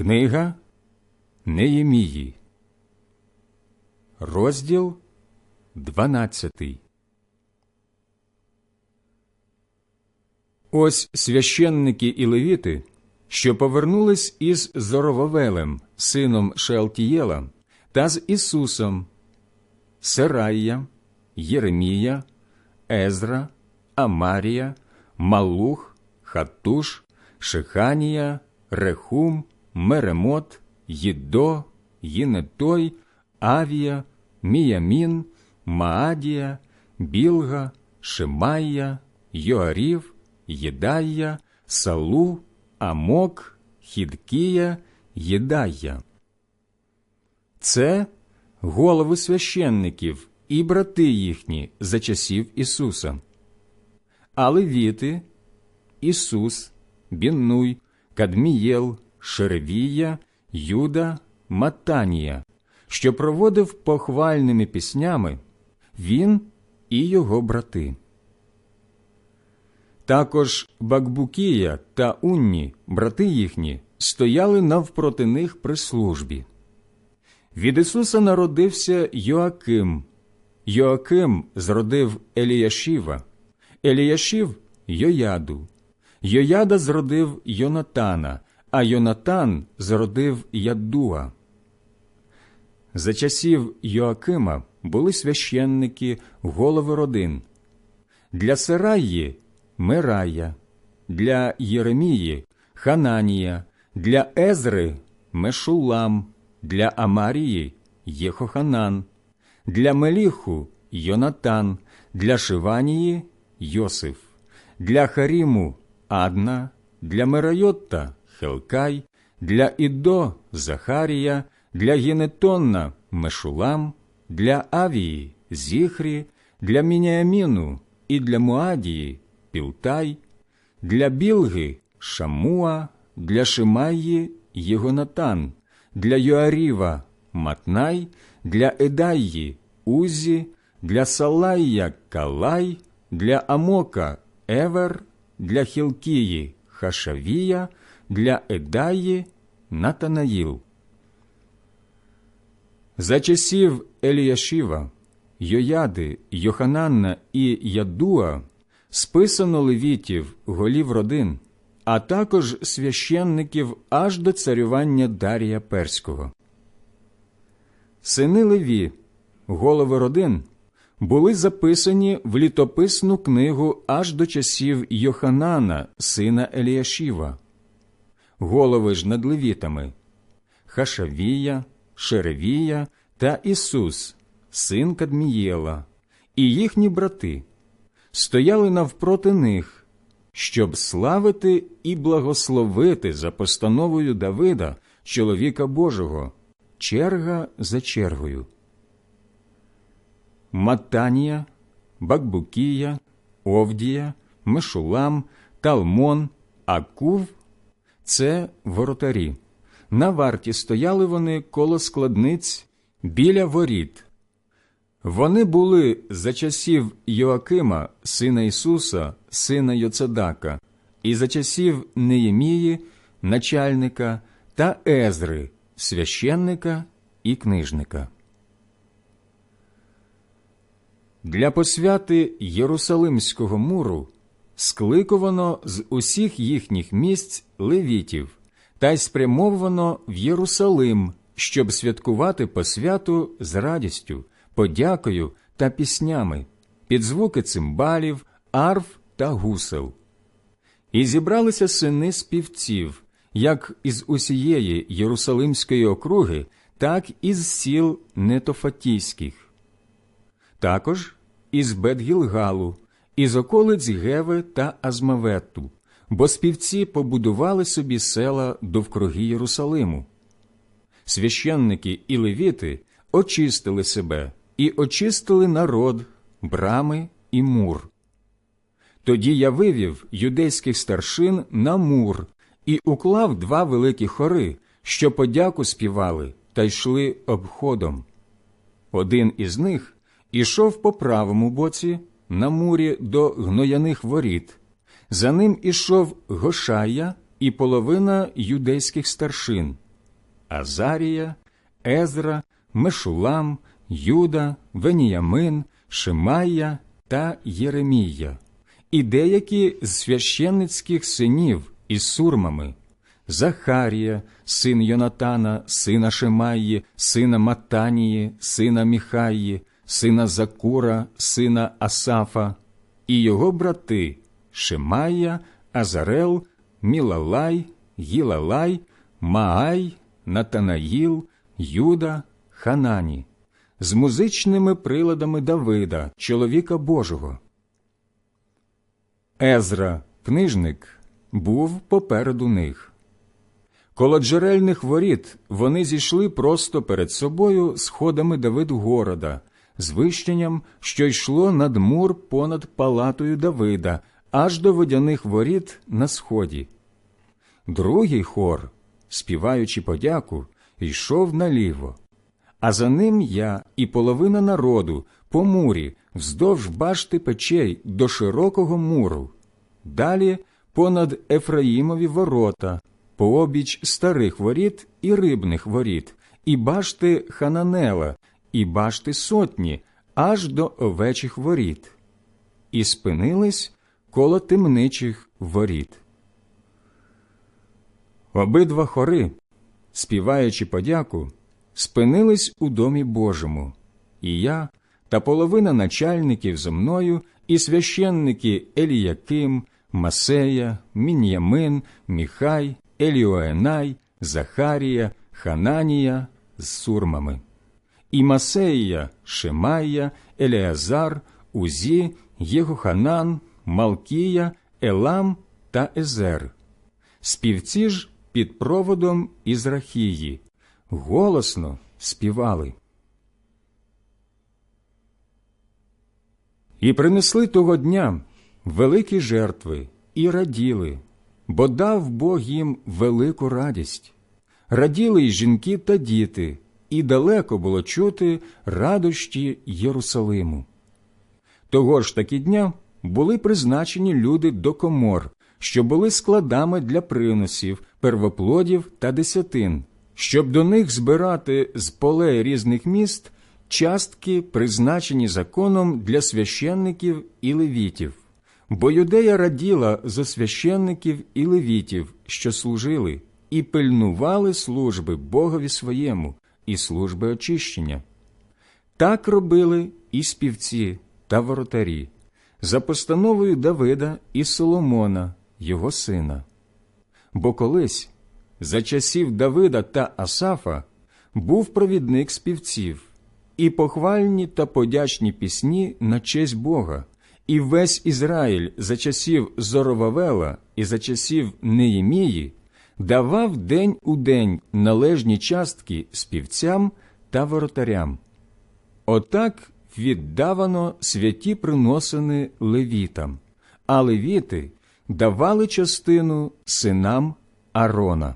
Книга Неємії, розділ 12. Ось священники і левіти, що повернулись із Зоровавелем, сином Шеалтієла, та з Ісусом, Серая, Єремія, Езра, Амарія, Малух, Хатуш, Шиханія, Рехум, Меремот, Їдо, Їнетой, Авія, Міямін, Маадія, Білга, Шимайя, Йоарів, Єдая, Салу, Амок, Хідкія, Єдая. Це голови священників і брати їхні за часів Ісуса. А левіти – Ісус, Біннуй, Кадмієл, Шеревія, Юда, Матанія, що проводив похвальними піснями, він і його брати. Також Бакбукія та Унні, брати їхні, стояли навпроти них при службі. Від Ісуса народився Йоаким. Йоаким зродив Еліяшіва, Еліяшів Йояду. Йояда зродив Йонатана, а Йонатан зродив Ядуа. За часів Йоакима були священники, голови родин. Для Сераї Мирая, для Єремії Хананія, для Езри Мешулам, для Амарії Єхоханан, для Меліху Йонатан, для Шиванії Йосиф, для Харіму Адна, для Мерайотта Хелкай, для Ідо Захарія, для Гінетонна Мешулам, для Авії Зіхрі, для Міняаміну і для Муадії Пілтай, для Білги Шамуа, для Шимаї Єгонатан, для Йоаріва Матнай, для Едаї Узі, для Салая Калай, для Амока Евер, для Хілкії Хашавія, для Едаї Натанаїл. За часів Еліяшіва, Йояди, Йохананна і Ядуа списано левітів, голів родин, а також священників аж до царювання Дарія Перського. Сини Леві, голови родин, були записані в літописну книгу аж до часів Йоханана, сина Еліашіва. Голови ж над левітами Хашавія, Шеревія та Ісус, син Кадмієла, і їхні брати стояли навпроти них, щоб славити і благословити за постановою Давида, чоловіка Божого, черга за чергою. Матанія, Бакбукія, Овдія, Мешулам, Талмон, Акув це воротарі. На варті стояли вони коло складниць біля воріт. Вони були за часів Йоакима, сина Ісуса, сина Йоцедака, і за часів Неємії, начальника та Езри, священника і книжника. Для посвяти Єрусалимського муру скликувано з усіх їхніх місць левітів та й спрямовано в Єрусалим, щоб святкувати посвяту з радістю, подякою та піснями, під звуки цимбалів, арф та гусел. І зібралися сини співців, як із усієї Єрусалимської округи, так і з сіл Нетофатійських. Також із Бетгілгалу, із околиць Геви та Азмавету, бо співці побудували собі села довкруги Єрусалиму. Священники і левіти очистили себе і очистили народ, брами і мур. Тоді я вивів юдейських старшин на мур і уклав два великі хори, що подяку співали та йшли обходом. Один із них ішов по правому боці на мурі до гнояних воріт. За ним ішов Гошая і половина юдейських старшин, Азарія, Езра, Мешулам, Юда, Веніямин, Шимая та Єремія, і деякі з священницьких синів із сурмами Захарія, син Йонатана, сина Шимаї, сина Матанії, сина Міхаї, сина Закура, сина Асафа, і його брати Шимая, Азарел, Мілалай, Гілалай, Маай, Натанаїл, Юда, Ханані, з музичними приладами Давида, чоловіка Божого. Езра, книжник, був попереду них. Коло джерельних воріт вони зійшли просто перед собою сходами Давидгорода, з вищенням, що йшло над мур понад палатою Давида, аж до водяних воріт на сході. Другий хор, співаючи подяку, йшов наліво, а за ним я і половина народу по мурі вздовж башти печей до широкого муру, далі понад Ефраїмові ворота, пообіч старих воріт і рибних воріт, і башти Хананела, і башти сотні, аж до овечих воріт, і спинились коло темничих воріт. Обидва хори, співаючи подяку, спинились у домі Божому, і я та половина начальників зо мною, і священники Еліяким, Масея, Мін'ямин, Міхай, Еліоенай, Захарія, Хананія з сурмами, і Масея, Шемая, Елеазар, Узі, Єгоханан, Малкія, Елам та Езер. Співці ж під проводом Ізрахії голосно співали. І принесли того дня великі жертви і раділи, бо дав Бог їм велику радість. Раділи й жінки та діти, і далеко було чути радощі Єрусалиму. Того ж таки дня були призначені люди до комор, що були складами для приносів, первоплодів та десятин, щоб до них збирати з полей різних міст частки, призначені законом для священників і левітів. Бо юдея раділа за священників і левітів, що служили, і пильнували служби Богові своєму і служби очищення. Так робили і співці та воротарі, за постановою Давида і Соломона, його сина. Бо колись, за часів Давида та Асафа, був провідник співців, і похвальні та подячні пісні на честь Бога, і весь Ізраїль за часів Зоровавела і за часів Неємії давав день у день належні частки співцям та воротарям. Отак віддавано святі приносини левітам, а левіти давали частину синам Арона.